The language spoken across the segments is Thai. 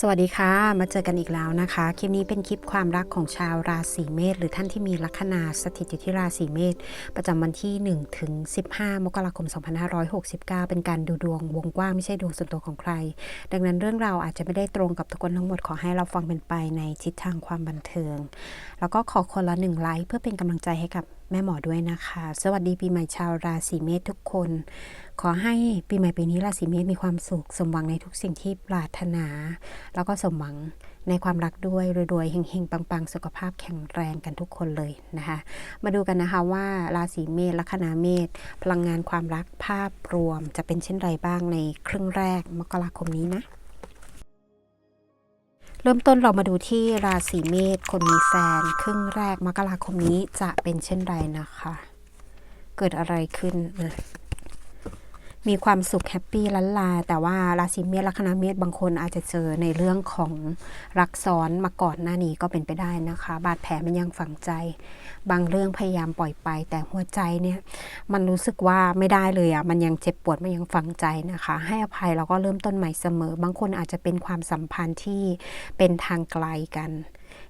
สวัสดีค่ะ มาเจอกันอีกแล้วนะคะ คลิปนี้เป็นคลิปความรักของชาวราศีเมษหรือท่านที่มีลัคนาสถิตอยู่ที่ราศีเมษประจำวันที่1ถึง15 มกราคม 2569 เป็นการดูดวงวงกว้างไม่ใช่ดวงส่วนตัวของใคร ดังนั้นเรื่องราวอาจจะไม่ได้ตรงกับทุกคนทั้งหมดขอให้เราฟังเป็นไปในทิศทางความบันเทิง แล้วก็ขอคนละหนึ่งไลค์เพื่อเป็นกำลังใจให้กับแม่หมอด้วยนะคะ สวัสดีปีใหม่ชาวราศีเมษทุกคน ขอให้ปีใหม่ปีนี้ราศีเมษมีความสุข สมหวังในทุกสิ่งที่ปรารถนา แล้วก็สมหวังในความรักด้วยรวยๆเฮงๆปังๆ สุขภาพแข็งแรงกันทุกคนเลยนะคะ มาดูกันนะคะว่าราศีเมษลัคนาเมษพลังงานความรักภาพรวมจะเป็นเช่นไรบ้างในครึ่งแรกมกราคมนี้นะเริ่มต้นเรามาดูที่ราศีเมษคนมีแฟนครึ่งแรกมกราคมนี้จะเป็นเช่นไรนะคะ เกิดอะไรขึ้นนะ มีความสุขแฮปปี้ลันลา แต่ว่าราศีเมษลัคนาเมษบางคนอาจจะเจอในเรื่องของรักซ้อนมาก่อนหน้านี้ก็เป็นไปได้นะคะ บาดแผลมันยังฝังใจ บางเรื่องพยายามปล่อยไป แต่หัวใจเนี่ยมันรู้สึกว่าไม่ได้เลยอะ่ะมันยังเจ็บปวดมันยังฝังใจนะคะ ให้อภัยแล้วก็เริ่มต้นใหม่เสมอ บางคนอาจจะเป็นความสัมพันธ์ที่เป็นทางไกลกัน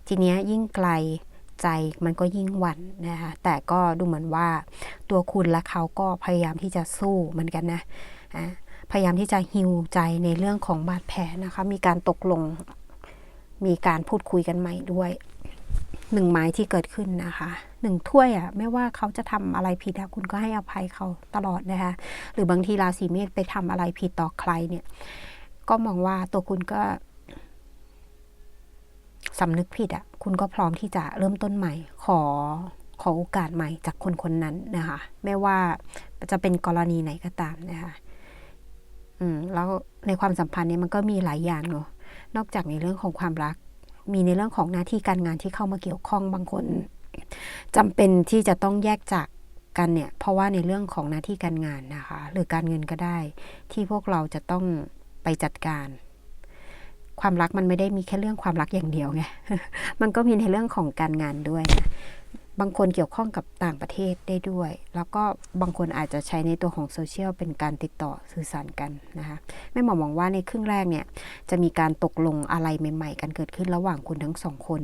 ทีเนี้ยยิ่งไกล ใจมันก็ยิ่งหวั่นนะคะแต่ก็ดูเหมือนว่าตัวคุณและเขาก็พยายามที่จะสู้เหมือนกันนะพยายามที่จะฮิวใจในเรื่องของบาดแผลนะคะมีการตกลงมีการพูดคุยกันใหม่ด้วยหนึ่งไม้ที่เกิดขึ้นนะคะหนึ่งถ้วยอะ่ะไม่ว่าเขาจะทำอะไรผิดคุณก็ให้อภัยเขาตลอดนะคะหรือบางทีราศีเมษไปทำอะไรผิดต่อใครเนี่ย ก็มองว่าตัวคุณก็ สำนึกผิดอะ่ะ คุณก็พร้อมที่จะเริ่มต้นใหม่ ขอขอโอกาสใหม่จากคนคนนั้นนะคะ ไม่ว่าจะเป็นกรณีไหนก็ตามนะคะอืมแล้วในความสัมพันธ์เนี่ยมันก็มีหลายอย่างเนาะนอกจากในเรื่องของความรัก มีในเรื่องของหน้าที่การงานที่เข้ามาเกี่ยวข้องบางคนจำเป็นที่จะต้องแยกจากกันเนี่ย เพราะว่าในเรื่องของหน้าที่การงานนะคะ หรือการเงินก็ได้ ที่พวกเราจะต้องไปจัดการ ความรักมันไม่ได้มีแค่เรื่องความรักอย่างเดียวไง มันก็มีในเรื่องของการงานด้วยนะบางคนเกี่ยวข้องกับต่างประเทศได้ด้วย แล้วก็บางคนอาจจะใช้ในตัวของโซเชียลเป็นการติดต่อสื่อสารกันนะคะแม่หมอมองว่าในครึ่งแรกเนี่ยจะมีการตกลงอะไรใหม่ ๆ กันเกิดขึ้นระหว่างคุณทั้งสองคน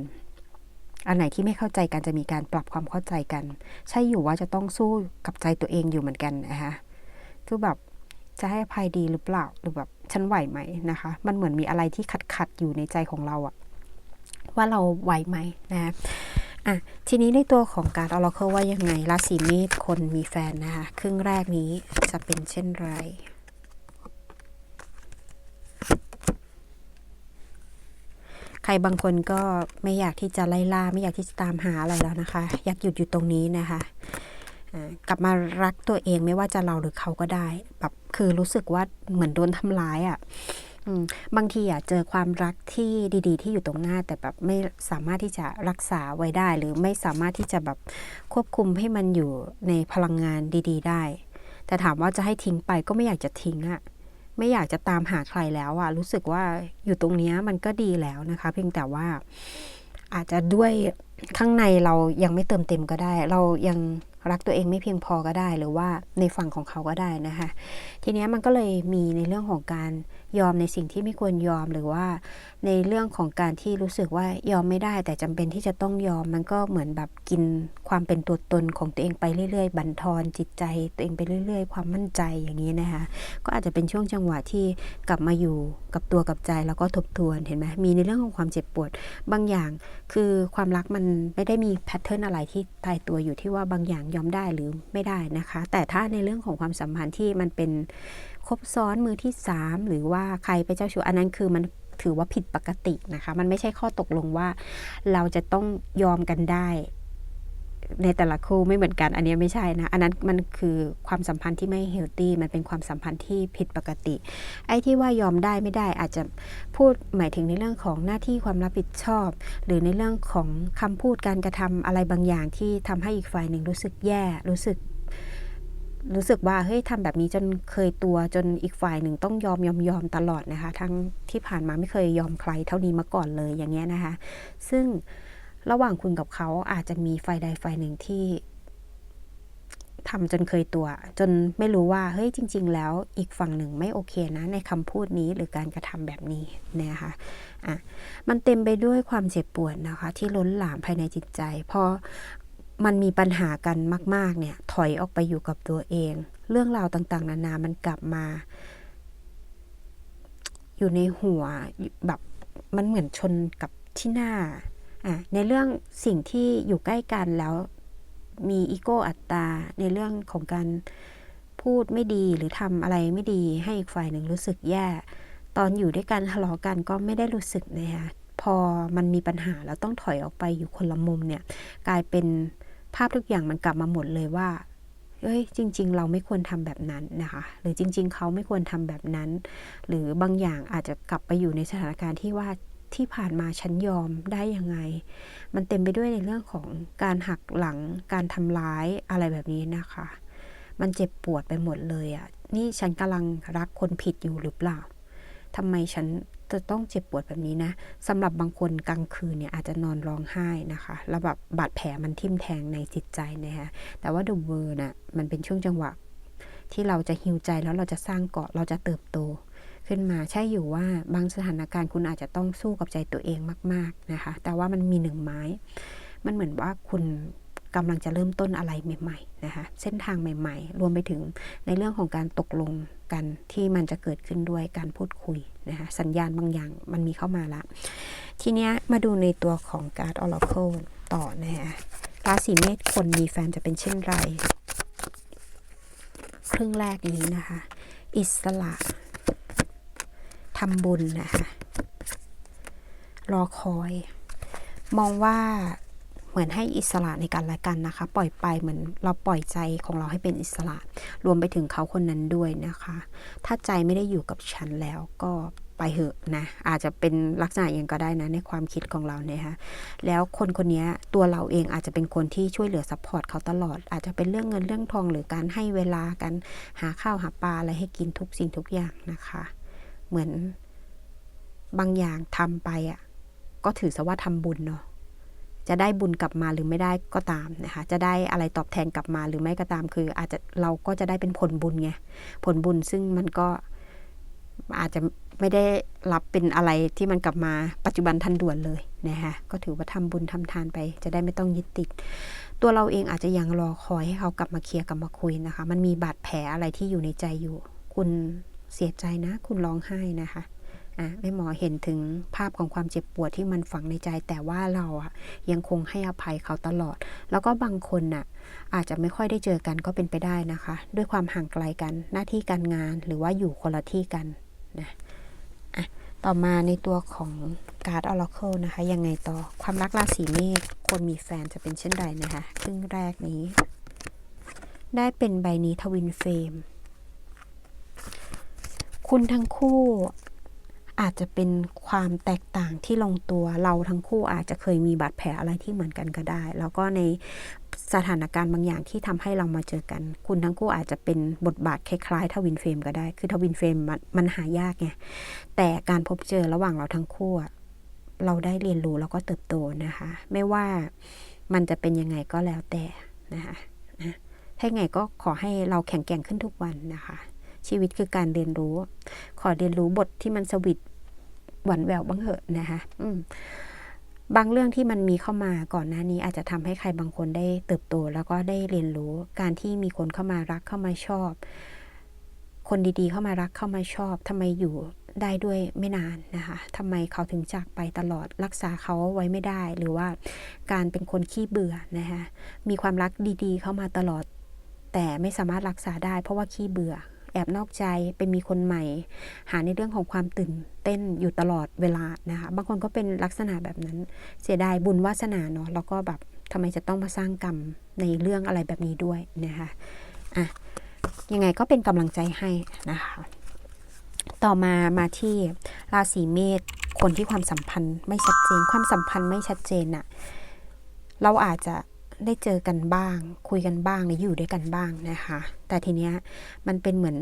อันไหนที่ไม่เข้าใจกันจะมีการปรับความเข้าใจกัน ใช่อยู่ว่าจะต้องสู้กับใจตัวเองอยู่เหมือนกันนะคะคือแบบ จะให้อภัยดีหรือเปล่าหรือแบบฉันไหวไหมนะคะ มันเหมือนมีอะไรที่ขัดขัดอยู่ในใจของเราอะว่าเราไหวไหมนะอะทีนี้ในตัวของการเอาเราเข้าว่ายังไงราศีเมษคนมีแฟนนะคะครึ่งแรกนี้จะเป็นเช่นไรใครบางคนก็ไม่อยากที่จะไล่ล่าไม่อยากที่จะตามหาอะไรแล้วนะคะ อยากหยุดอยู่ตรงนี้นะคะ กลับมารักตัวเองไม่ว่าจะเราหรือเขาก็ได้ แบบคือรู้สึกว่าเหมือนโดนทำร้ายอะ่ะบางทีอะเจอความรักที่ดี ๆ ที่อยู่ตรงหน้า แต่แบบไม่สามารถที่จะรักษาไว้ได้ หรือไม่สามารถที่จะแบบควบคุมให้มันอยู่ในพลังงานดี ๆ ได้ แต่ถามว่าจะให้ทิ้งไปก็ไม่อยากจะทิ้งอะ่ะไม่อยากจะตามหาใครแล้วอะรู้สึกว่าอยู่ตรงนี้มันก็ดีแล้วนะคะ เพียงแต่ว่าอาจจะด้วยข้างในเรายังไม่เติมเต็มก็ได้ เรายังรักตัวเองไม่เพียงพอก็ได้ หรือว่าในฝั่งของเขาก็ได้นะคะ ทีนี้มันก็เลยมีในเรื่องของการยอมในสิ่งที่ไม่ควรยอมหรือว่า ในเรื่องของการที่รู้สึกว่ายอมไม่ได้ แต่จำเป็นที่จะต้องยอมมันก็เหมือนแบบกินความเป็นตัวตนของตัวเองไปเรื่อย ๆ บั่นทอนจิตใจ ตัวเองไปเรื่อย ๆ ความมั่นใจอย่างนี้นะคะ ก็อาจจะเป็นช่วงจังหวะที่กลับมาอยู่กับตัวกับใจแล้วก็ทบทวนเห็นไหมมีในเรื่องของความเจ็บปวด บางอย่างคือความรักมันไม่ได้มีแพทเทิร์นอะไรที่ตายตัวอยู่ที่ว่าบางอย่างยอมได้หรือไม่ได้นะคะ แต่ถ้าในเรื่องของความสัมพันธ์ที่มันเป็น ครบซ้อนมือที่ 3 หรือว่าใครไปเจ้าชู้อันนั้นคือมันถือว่าผิดปกตินะคะ มันไม่ใช่ข้อตกลงว่าเราจะต้องยอมกันได้ ในแต่ละคู่ไม่เหมือนกัน อันนี้ไม่ใช่นะ อันนั้นมันคือความสัมพันธ์ที่ไม่เฮลตี้มันเป็นความสัมพันธ์ที่ผิดปกติ ไอ้ที่ว่ายอมได้ไม่ได้อาจจะพูดหมายถึงในเรื่องของหน้าที่ความรับผิดชอบ หรือในเรื่องของคำพูดการกระทำอะไรบางอย่างที่ทำให้อีกฝ่ายหนึ่งรู้สึกแย่รู้สึก รู้สึกว่าเฮ้ยทำแบบนี้จนเคยตัวจนอีกฝ่ายหนึ่งต้องยอมยอมยอมตลอดนะคะ ทั้งที่ผ่านมาไม่เคยยอมใครเท่านี้มาก่อนเลยอย่างเงี้ยนะคะ ซึ่งระหว่างคุณกับเขาอาจจะมีฝ่ายใดฝ่ายหนึ่งที่ทำจนเคยตัว จนไม่รู้ว่าเฮ้ยจริง ๆ แล้วอีกฝั่งหนึ่งไม่โอเคนะ ในคำพูดนี้หรือการกระทำแบบนี้นะคะอะมันเต็มไปด้วยความเจ็บปวดนะคะ ที่ล้นหลามภายในจิตใจพอ มันมีปัญหากันมาก ๆ เนี่ย ถอยออกไปอยู่กับตัวเอง เรื่องราวต่าง ๆ นานามันกลับมา อยู่ในหัวแบบมันเหมือนชนกับที่หน้าอะในเรื่องสิ่งที่อยู่ใกล้กันแล้วมีอีโก้อัตตา ในเรื่องของการพูดไม่ดีหรือทำอะไรไม่ดีให้อีกฝ่ายหนึ่งรู้สึกแย่ ตอนอยู่ด้วยกันทะเลาะกันก็ไม่ได้รู้สึกนะคะพอมันมีปัญหาแล้วต้องถอยออกไปอยู่คนละมุมเนี่ย กลายเป็น ภาพทุกอย่างมันกลับมาหมดเลยว่า เอ้ย จริง ๆ เราไม่ควรทำแบบนั้นนะคะ หรือจริง ๆ เขาไม่ควรทำแบบนั้น หรือบางอย่างอาจจะกลับไปอยู่ในสถานการณ์ที่ว่าที่ผ่านมาฉันยอมได้ยังไง มันเต็มไปด้วยในเรื่องของการหักหลัง การทำร้ายอะไรแบบนี้นะคะ มันเจ็บปวดไปหมดเลยอะ่ะ นี่ฉันกำลังรักคนผิดอยู่หรือเปล่า ทำไมฉันจะต้องเจ็บปวดแบบนี้นะสำหรับบางคนกลางคืนเนี่ยอาจจะนอนร้องไห้นะคะแล้วแบบบาดแผลมันทิ่มแทงในจิตใจนะคะแต่ว่า The World น่ะมันเป็นช่วงจังหวะ ที่เราจะฮิวใจแล้วเราจะสร้างเกาะเราจะเติบโตขึ้นมาใช่อยู่ว่าบางสถานการณ์คุณอาจจะต้องสู้กับใจตัวเองมาก ๆนะคะ แต่ว่ามันมีหนึ่งไม้ มันเหมือนว่าคุณ กำลังจะเริ่มต้นอะไรใหม่ๆนะคะเส้นทางใหม่ ๆ รวมไปถึงในเรื่องของการตกลงกันที่มันจะเกิดขึ้นด้วยการพูดคุยนะคะสัญญาณบางอย่างมันมีเข้ามาละ ทีเนี้ยมาดูในตัวของการ์ดออร์เคิลต่อนะคะราศีเมษคนมีแฟนจะเป็นเช่นไร ครึ่งแรกนี้นะคะ อิสระทำบุญนะคะรอคอย มองว่า เหมือนให้อิสระในการละกันนะคะ ปล่อยไปเหมือนเราปล่อยใจของเราให้เป็นอิสระ รวมไปถึงเขาคนนั้นด้วยนะคะ ถ้าใจไม่ได้อยู่กับฉันแล้วก็ไปเหอะนะ อาจจะเป็นลักษณะอย่างก็ได้นะ ในความคิดของเราเนี่ยค่ะแล้วคนคนนี้ตัวเราเองอาจจะเป็นคนที่ช่วยเหลือซัพพอร์ตเขาตลอด อาจจะเป็นเรื่องเงินเรื่องทองหรือการให้เวลากันหาข้าวหาปลาอะไรให้กินทุกสิ่งทุกอย่างนะคะ เหมือนบางอย่างทำไปอะก็ถือซะว่าทำบุญเนาะ จะได้บุญกลับมาหรือไม่ได้ก็ตามนะคะ จะได้อะไรตอบแทนกลับมาหรือไม่ก็ตาม คือ อาจจะเราก็จะได้เป็นผลบุญไงผลบุญซึ่งมันก็อาจจะไม่ได้รับเป็นอะไรที่มันกลับมาปัจจุบันทันด่วนเลยนะคะก็ถือว่าทำบุญทำทานไป จะได้ไม่ต้องยึดติด ตัวเราเองอาจจะยังรอคอยให้เขากลับมาเคลียร์กลับมาคุยนะคะ มันมีบาดแผลอะไรที่อยู่ในใจอยู่ คุณเสียใจนะ คุณร้องไห้นะคะอะ แม่หมอเห็นถึงภาพของความเจ็บปวดที่มันฝังในใจ แต่ว่าเราอะยังคงให้อภัยเขาตลอด แล้วก็บางคนน่ะอาจจะไม่ค่อยได้เจอกันก็เป็นไปได้นะคะ ด้วยความห่างไกลกันหน้าที่การงานหรือว่าอยู่คนละที่กันนะอะต่อมาในตัวของการ์ดออร์เคิลนะคะ ยังไงต่อความรักราศีเมษคนมีแฟนจะเป็นเช่นใดนะคะครึ่งแรกนี้ ได้เป็นใบนี้ทวินเฟรมคุณทั้งคู่ อาจจะเป็นความแตกต่างที่ลงตัวเราทั้งคู่อาจจะเคยมีบาดแผลอะไรที่เหมือนกันก็ได้ แล้วก็ในสถานการณ์บางอย่างที่ทำให้เรามาเจอกัน คุณทั้งคู่อาจจะเป็นบทบาทคล้ายๆทวินเฟรมก็ได้ คือทวินเฟรมมันหายากไง แต่การพบเจอระหว่างเราทั้งคู่เราได้เรียนรู้แล้วก็เติบโตนะคะ ไม่ว่ามันจะเป็นยังไงก็แล้วแต่นะคะนะถ้าไงก็ขอให้เราแข็งแกร่งขึ้นทุกวันนะคะ ชีวิตคือการเรียนรู้ ขอเรียนรู้บทที่มันสวิต หวานแหววบ้างเหอะนะคะบางเรื่องที่มันมีเข้ามาก่อนหน้านี้อาจจะทำให้ใครบางคนได้เติบโตแล้วก็ได้เรียนรู้การที่มีคนเข้ามารักเข้ามาชอบ คนดีๆเข้ามารักเข้ามาชอบทำไมอยู่ได้ด้วยไม่นานนะคะทำไมเขาถึงจากไปตลอดรักษาเขาไว้ไม่ได้ หรือว่าการเป็นคนขี้เบื่อนะคะมีความรักดีๆ เข้ามาตลอด แต่ไม่สามารถรักษาได้ เพราะว่าขี้เบื่อ แอบนอกใจไปมีคนใหม่ หาในเรื่องของความตื่นเต้นอยู่ตลอดเวลานะคะ บางคนก็เป็นลักษณะแบบนั้น เสียดายบุญวาสนาเนาะแล้วก็แบบทำไมจะต้องมาสร้างกรรมในเรื่องอะไรแบบนี้ด้วยนะคะอะยังไงก็เป็นกำลังใจให้นะคะ ต่อมามาที่ราศีเมษคนที่ความสัมพันธ์ไม่ชัดเจน ความสัมพันธ์ไม่ชัดเจนอะเราอาจจะ ได้เจอกันบ้าง คุยกันบ้างหรืออยู่ด้วยกันบ้างนะคะ แต่ทีเนี้ยมันเป็นเหมือน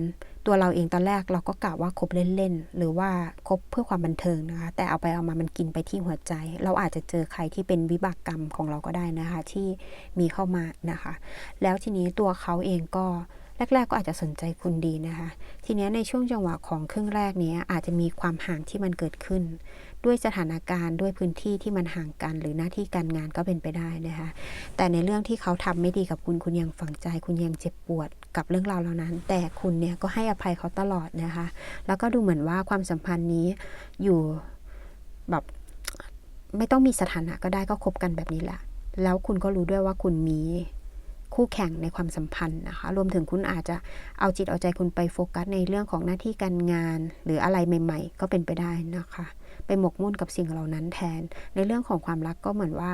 ตัวเราเองตอนแรกเราก็กะว่าคบเล่นๆหรือว่าคบเพื่อความบันเทิงนะคะ แต่เอาไปเอามามันกินไปที่หัวใจ เราอาจจะเจอใครที่เป็นวิบากกรรมของเราก็ได้นะคะ ที่มีเข้ามานะคะ แล้วทีนี้ตัวเขาเองก็แรก ๆ ก็อาจจะสนใจคุณดีนะคะ ทีเนี้ยในช่วงจังหวะของครึ่งแรกนี้อาจจะมีความห่างที่มันเกิดขึ้น ด้วยสถานการณ์ด้วยพื้นที่ที่มันห่างกัน หรือหน้าที่การงานก็เป็นไปได้นะคะแต่ในเรื่องที่เขาทำไม่ดีกับคุณคุณยังฝังใจ คุณยังเจ็บปวดกับเรื่องราวเหล่านั้น แต่คุณเนี่ยก็ให้อภัยเขาตลอดนะคะ แล้วก็ดูเหมือนว่าความสัมพันธ์นี้อยู่แบบไม่ต้องมีสถานะก็ได้ก็คบกันแบบนี้แหละแล้วคุณก็รู้ด้วยว่าคุณมี คู่แข่งในความสัมพันธ์นะคะ รวมถึงคุณอาจจะเอาจิตเอาใจคุณไปโฟกัสในเรื่องของหน้าที่การงาน หรืออะไรใหม่ ๆ ก็เป็นไปได้นะคะ ไปหมกมุ่นกับสิ่งเหล่านั้นแทน ในเรื่องของความรักก็เหมือนว่า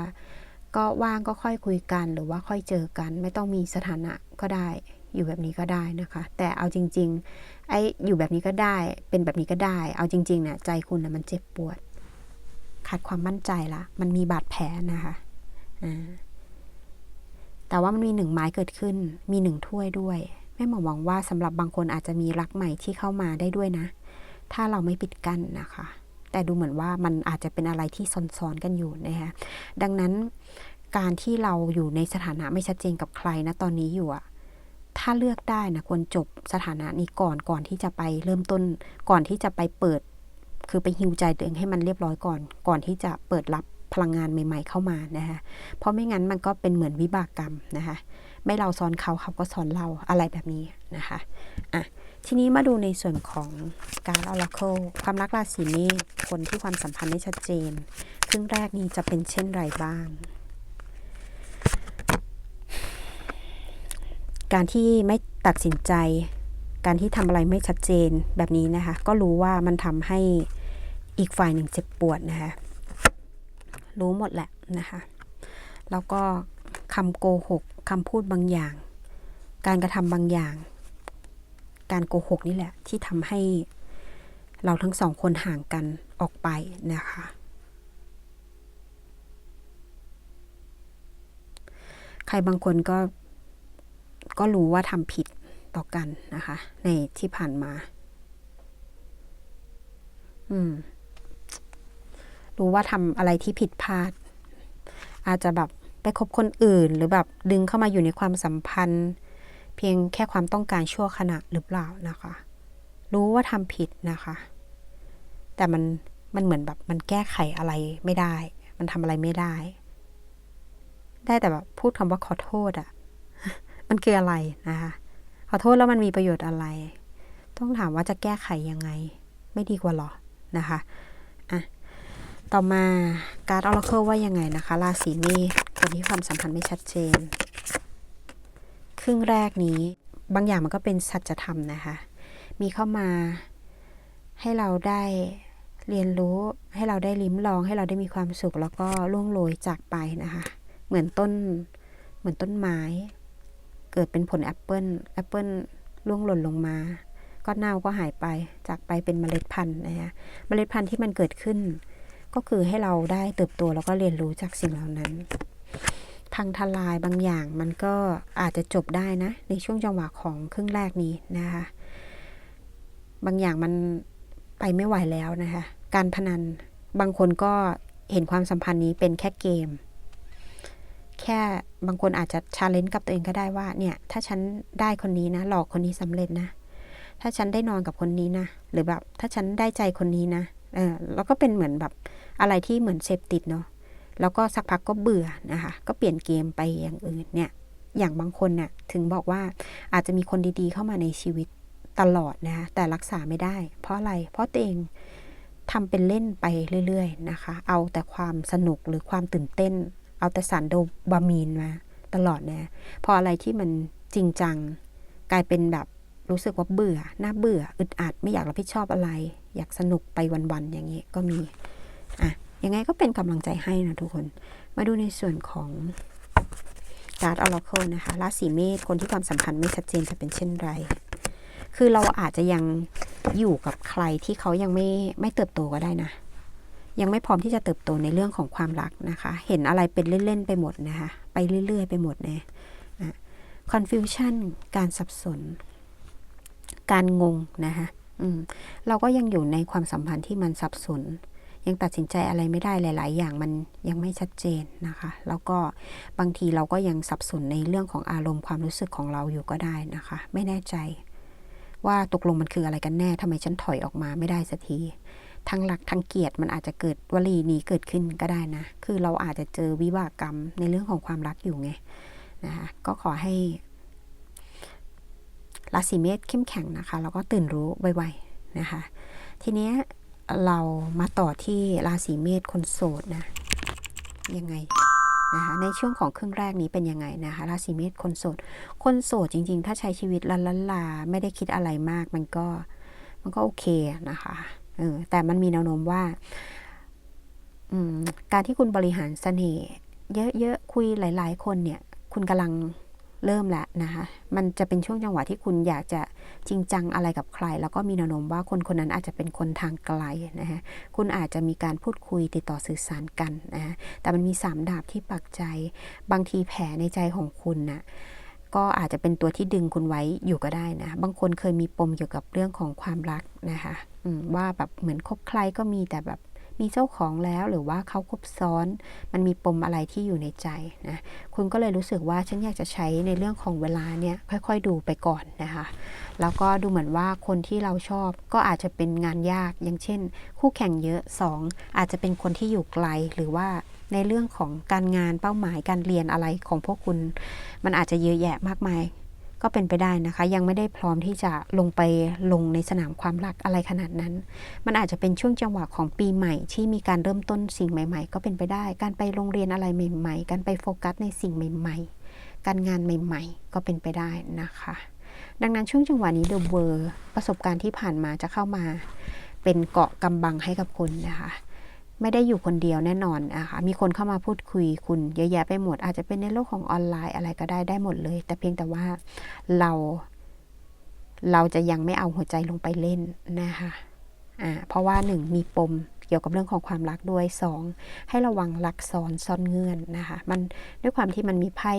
ก็ว่างก็ค่อยคุยกันหรือว่าค่อยเจอกัน ไม่ต้องมีสถานะก็ได้ อยู่แบบนี้ก็ได้นะคะ แต่เอาจริงๆไอ้อยู่แบบนี้ก็ได้ เป็นแบบนี้ก็ได้ เอาจริงๆเนี่ยใจคุณนะมันเจ็บปวด ขาดความมั่นใจละมันมีบาดแผลนะคะอ่า แต่ว่ามันมีหนึ่งไม้เกิดขึ้น มีหนึ่งถ้วยด้วย แม่หมอหวังว่าสำหรับบางคนอาจจะมีรักใหม่ที่เข้ามาได้ด้วยนะ ถ้าเราไม่ปิดกั้นนะคะ แต่ดูเหมือนว่ามันอาจจะเป็นอะไรที่ซ้อนๆกันอยู่นะคะดังนั้นการที่เราอยู่ในสถานะไม่ชัดเจนกับใครนะตอนนี้อยู่อะถ้าเลือกได้นะควรจบสถานะนี้ก่อนก่อนที่จะไปเริ่มต้น ก่อนที่จะไปเปิด คือไปฮิวใจตัวเองให้มันเรียบร้อยก่อน ก่อนที่จะเปิดรับ พลังงานใหม่ ๆ เข้ามานะคะเพราะไม่งั้นมันก็เป็นเหมือนวิบากกรรมนะคะไม่เราซ้อนเขาเขาก็ซ้อนเราอะไรแบบนี้นะคะอะทีนี้มาดูในส่วนของการออราเคิลความรักราศีเมษคนที่ความสัมพันธ์ไม่ชัดเจนครึ่งแรกนี้จะเป็นเช่นไรบ้าง การที่ไม่ตัดสินใจ การที่ทำอะไรไม่ชัดเจนแบบนี้นะคะ ก็รู้ว่ามันทำให้อีกฝ่ายหนึ่งเจ็บปวดนะคะ รู้หมดแหละนะคะ แล้วก็คำโกหกคำพูดบางอย่าง การกระทำบางอย่าง การโกหกนี่แหละ ที่ทำให้เราทั้งสองคนห่างกันออกไปนะคะ ใครบางคนก็ก็รู้ว่าทำผิดต่อกันนะคะ ในที่ผ่านมา อืม รู้ว่าทำอะไรที่ผิดพลาด อาจจะแบบไปคบคนอื่น หรือแบบดึงเข้ามาอยู่ในความสัมพันธ์ เพียงแค่ความต้องการชั่วขณะหรือเปล่านะคะ รู้ว่าทำผิดนะคะ แต่มันมันเหมือนแบบมันแก้ไขอะไรไม่ได้ มันทำอะไรไม่ได้ ได้แต่แบบพูดคำว่าขอโทษอะ่ะ มันคืออะไรนะคะ ขอโทษแล้วมันมีประโยชน์อะไร ต้องถามว่าจะแก้ไขยังไง ไม่ดีกว่าหรอนะคะ ต่อมาการ์ดออร์เคิลว่ายังไงนะคะ ราศีเมษคนที่ความสัมพันธ์ไม่ชัดเจน ครึ่งแรกนี้บางอย่างมันก็เป็นสัจธรรมนะคะ มีเข้ามาให้เราได้เรียนรู้ให้เราได้ลิ้มลองให้เราได้มีความสุข แล้วก็ล่วงโรยจากไปนะคะ เหมือนต้นเหมือนต้นไม้ เกิดเป็นผลแอปเปิลแอปเปิลร่วงหล่นลงมา ก็เน่าก็หายไปจากไปเป็นเมล็ดพันธุ์นะคะเมล็ดพันธุ์ที่มันเกิดขึ้น ก็คือให้เราได้เติบโตแล้วก็เรียนรู้จากสิ่งเหล่านั้น พังทลายบางอย่างมันก็อาจจะจบได้นะ ในช่วงจังหวะของครึ่งแรกนี้นะคะ บางอย่างมันไปไม่ไหวแล้วนะคะ การพนันบางคนก็เห็นความสัมพันธ์นี้เป็นแค่เกม แค่บางคนอาจจะชาเลนจ์กับตัวเองก็ได้ว่าเนี่ยถ้าฉันได้คนนี้นะ หลอกคนนี้สำเร็จนะ ถ้าฉันได้นอนกับคนนี้นะ หรือแบบถ้าฉันได้ใจคนนี้นะเออแล้วก็เป็นเหมือนแบบ อะไรที่เหมือนเสพติดเนาะแล้วก็สักพักก็เบื่อนะคะ ก็เปลี่ยนเกมไปอย่างอื่นเนี่ย อย่างบางคนเนี่ยถึงบอกว่าอาจจะมีคนดีๆเข้ามาในชีวิตตลอดนะคะแต่รักษาไม่ได้ เพราะอะไรเพราะตัวเองทำเป็นเล่นไปเรื่อยๆนะคะ เอาแต่ความสนุกหรือความตื่นเต้น เอาแต่สารโดบามีนมาตลอดเนี่ยพออะไรที่มันจริงจัง กลายเป็นแบบรู้สึกว่าเบื่อ น่าเบื่อ อึดอัด ไม่อยากรับผิดชอบอะไร อยากสนุกไปวันๆอย่างนี้ก็มี อะยังไงก็เป็นกำลังใจให้นะทุกคน มาดูในส่วนของการ์ดออร์เคิลนะคะราศีเมษคนที่ความสัมพันธ์ไม่ชัดเจนจะเป็นเช่นไร คือเราอาจจะยังอยู่กับใครที่เขายังไม่ไม่เติบโตก็ได้นะ ยังไม่พร้อมที่จะเติบโตในเรื่องของความรักนะคะ เห็นอะไรเป็นเล่น ๆ ไปหมดนะคะ ไปเรื่อย ๆ ไปหมดนะอะ confusion การสับสน การงงนะคะเราก็ยังอยู่ในความสัมพันธ์ที่มันสับสน ยังตัดสินใจอะไรไม่ได้หลาย ๆ อย่างมันยังไม่ชัดเจนนะคะ แล้วก็บางทีเราก็ยังสับสนในเรื่องของอารมณ์ความรู้สึกของเราอยู่ก็ได้นะคะ ไม่แน่ใจ ว่าตกลงมันคืออะไรกันแน่ทำไมฉันถอยออกมาไม่ได้สักทีทั้งหลักทั้งเกียรติมันอาจจะเกิดวลีนี้เกิดขึ้นก็ได้นะ คือเราอาจจะเจอวิบากกรรมในเรื่องของความรักอยู่ไงนะคะก็ขอให้ราศีเมษเข้มแข็งนะคะ แล้วก็ตื่นรู้ไวๆนะคะ ทีเนี้ย เรามาต่อที่ราศีเมษคนโสดนะยังไงนะคะในช่วงของครึ่งแรกนี้เป็นยังไงนะคะราศีเมษคนโสด คนโสดจริง ๆ ถ้าใช้ชีวิตละละลาไม่ได้คิดอะไรมากมันก็มันก็โอเคนะคะเออแต่มันมีแนวโน้มว่าการที่คุณบริหารเสน่ห์เยอะๆคุยหลาย ๆ คนเนี่ย คุณกำลัง เริ่มแล้วนะคะมันจะเป็นช่วงจังหวะที่คุณอยากจะจริงจังอะไรกับใคร แล้วก็มีแนวโน้มว่าคนคนนั้นอาจจะเป็นคนทางไกลนะคะคุณอาจจะมีการพูดคุยติดต่อสื่อสารกันนะแต่มันมีสามดาบที่ปักใจ บางทีแผลในใจของคุณน่ะก็อาจจะเป็นตัวที่ดึงคุณไว้อยู่ก็ได้นะ บางคนเคยมีปมเกี่ยวกับเรื่องของความรักนะคะว่าแบบเหมือนคบใครก็มีแต่แบบ มีเจ้าของแล้วหรือว่าเขาคบซ้อน มันมีปมอะไรที่อยู่ในใจนะคุณก็เลยรู้สึกว่าฉันอยากจะใช้ในเรื่องของเวลาเนี่ยค่อยๆดูไปก่อนนะคะแล้วก็ดูเหมือนว่าคนที่เราชอบก็อาจจะเป็นงานยาก อย่างเช่น คู่แข่งเยอะ 2 อาจจะเป็นคนที่อยู่ไกลหรือว่าในเรื่องของการงานเป้าหมายการเรียนอะไรของพวกคุณ มันอาจจะเยอะแยะมากมาย ก็เป็นไปได้นะคะ ยังไม่ได้พร้อมที่จะลงไปลงในสนามความรักอะไรขนาดนั้น มันอาจจะเป็นช่วงจังหวะของปีใหม่ ที่มีการเริ่มต้นสิ่งใหม่ ๆ ก็เป็นไปได้ การไปโรงเรียนอะไรใหม่ ๆ การไปโฟกัสในสิ่งใหม่ ๆ การงานใหม่ ๆ ก็เป็นไปได้นะคะ ดังนั้นช่วงจังหวะนี้เดอะเวอร์ประสบการณ์ที่ผ่านมาจะเข้ามา เป็นเกาะกำบังให้กับคุณนะคะ ไม่ได้อยู่คนเดียวแน่นอนนะคะมีคนเข้ามาพูดคุยคุณเยอะแยะไปหมด อาจจะเป็นในโลกของออนไลน์อะไรก็ได้ได้หมดเลย แต่เพียงแต่ว่าเรา เราจะยังไม่เอาหัวใจลงไปเล่นนะคะอ่าเพราะว่าหนึ่งมีปมเกี่ยวกับเรื่องของความรักด้วยสองให้ระวังรักซ้อนซ่อนเงื่อนนะคะมันด้วยความที่มันมีไพ่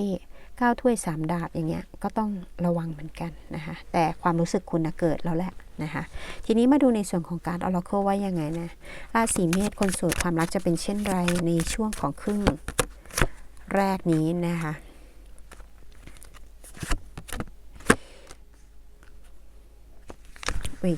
เก้าถ้วยสามดาบอย่างเงี้ยก็ต้องระวังเหมือนกันนะคะแต่ความรู้สึกคุณนะเกิดแล้วแหละนะคะทีนี้มาดูในส่วนของการออราเคิลว่ายังไงนะราศีเมษคนโสดความรักจะเป็นเช่นไรในช่วงของครึ่งแรกนี้นะคะอุ๊ย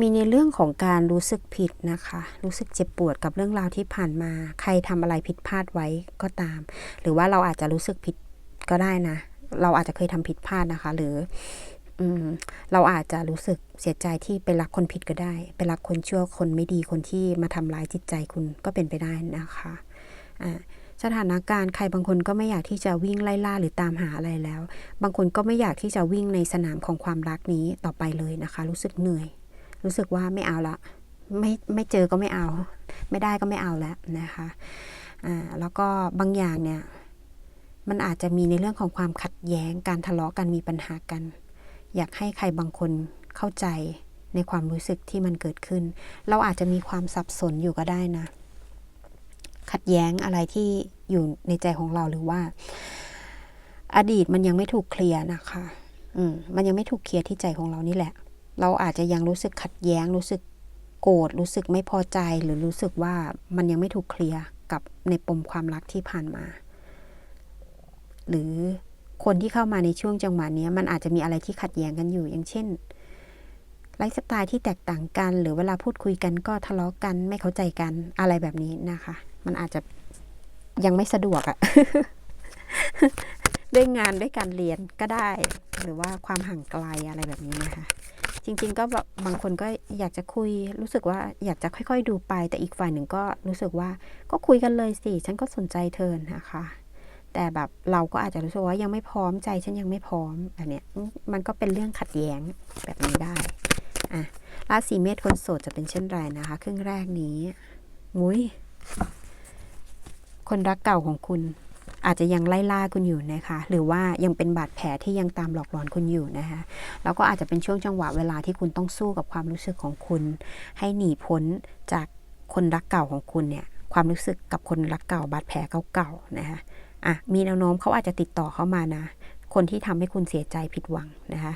มีในเรื่องของการรู้สึกผิดนะคะ รู้สึกเจ็บปวดกับเรื่องราวที่ผ่านมา ใครทำอะไรผิดพลาดไว้ก็ตาม หรือว่าเราอาจจะรู้สึกผิดก็ได้นะ เราอาจจะเคยทำผิดพลาดนะคะ หรืออืเราอาจจะรู้สึกเสียใจที่ไปรักคนผิดก็ได้ ไปรักคนชั่วคนไม่ดีคนที่มาทำร้ายจิตใจคุณก็เป็นไปได้นะคะอ่าสถานการณ์ใครบางคนก็ไม่อยากที่จะวิ่งไล่ล่าหรือตามหาอะไรแล้ว บางคนก็ไม่อยากที่จะวิ่งในสนามของความรักนี้ต่อไปเลยนะคะ รู้สึกเหนื่อย รู้สึกว่าไม่เอาละไม่ไม่เจอก็ไม่เอา ไม่ได้ก็ไม่เอาแล้วนะคะอ่าแล้วก็บางอย่างเนี่ยมันอาจจะมีในเรื่องของความขัดแย้งการทะเลาะกันมีปัญหากัน อยากให้ใครบางคนเข้าใจในความรู้สึกที่มันเกิดขึ้น เราอาจจะมีความสับสนอยู่ก็ได้นะ ขัดแย้งอะไรที่อยู่ในใจของเราหรือว่า อดีตมันยังไม่ถูกเคลียร์นะคะ อืมมันยังไม่ถูกเคลียร์ที่ใจของเรานี่แหละ เราอาจจะยังรู้สึกขัดแย้ง รู้สึกโกรธรู้สึกไม่พอใจหรือรู้สึกว่ามันยังไม่ถูกเคลียร์กับในปมความรักที่ผ่านมา หรือคนที่เข้ามาในช่วงจังหวะนี้มันอาจจะมีอะไรที่ขัดแย้งกันอยู่ อย่างเช่นไลฟ์สไตล์ที่แตกต่างกัน หรือเวลาพูดคุยกันก็ทะเลาะกันไม่เข้าใจกันอะไรแบบนี้นะคะ มันอาจจะยังไม่สะดวกอะด้วยงานด้วยการเรียนก็ได้ หรือว่าความห่างไกลอะไรแบบนี้นะคะ จริง ๆ ก็แบบบางคนก็อยากจะคุย รู้สึกว่าอยากจะค่อย ๆ ดูไป แต่อีกฝ่ายหนึ่งก็รู้สึกว่าก็คุยกันเลยสิ ฉันก็สนใจเธอนะคะ แต่แบบเราก็อาจจะรู้สึกว่ายังไม่พร้อมใจฉันยังไม่พร้อมแบบเนี้ยมมันก็เป็นเรื่องขัดแย้งแบบนี้ได้อะราศีเมษคนโสดจะเป็นเช่นไรนะคะ ครึ่งแรกนี้มุ้ยคนรักเก่าของคุณ อาจจะยังไล่ล่าคุณอยู่นะคะ หรือว่ายังเป็นบาดแผลที่ยังตามหลอกหลอนคุณอยู่นะคะ แล้วก็อาจจะเป็นช่วงจังหวะเวลาที่คุณต้องสู้กับความรู้สึกของคุณ ให้หนีพ้นจากคนรักเก่าของคุณเนี่ย ความรู้สึกกับคนรักเก่า บาดแผลเก่าๆนะคะ อะ มีแนวโน้มเขาอาจจะติดต่อเข้ามานะ คนที่ทำให้คุณเสียใจผิดหวังนะคะ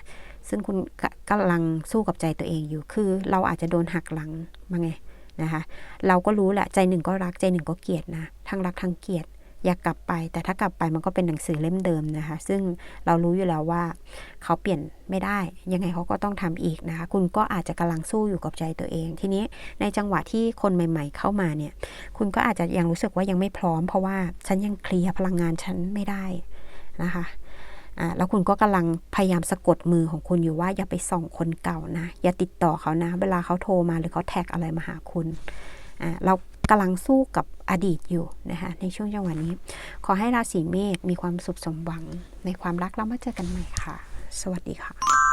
ซึ่งคุณกกำลังสู้กับใจตัวเองอยู่ คือ เราอาจจะโดนหักหลังมาไงนะคะ เราก็รู้แหละ ใจหนึ่งก็รักใจหนึ่งก็เกลียดนะ ทั้งรักทั้งเกลียด อยากกลับไป แต่ถ้ากลับไปมันก็เป็นหนังสือเล่มเดิมนะคะ ซึ่งเรารู้อยู่แล้วว่าเขาเปลี่ยนไม่ได้ ยังไงเขาก็ต้องทำอีกนะคะ คุณก็อาจจะกำลังสู้อยู่กับใจตัวเอง ทีนี้ในจังหวะที่คนใหม่ ๆ เข้ามาเนี่ย คุณก็อาจจะยังรู้สึกว่ายังไม่พร้อม เพราะว่าฉันยังเคลียร์พลังงานฉันไม่ได้นะคะอ่าแล้วคุณก็กำลังพยายามสะกดมือของคุณอยู่ว่าอย่าไปส่องคนเก่านะ อย่าติดต่อเขานะ เวลาเขาโทรมาหรือเขาแท็กอะไรมาหาคุณอ่าเรา กำลังสู้กับอดีตอยู่นะคะในช่วงจังหวะนี้ ขอให้ราศีเมษมีความสุขสมหวังในความรักแล้วมาเจอกันใหม่ค่ะ สวัสดีค่ะ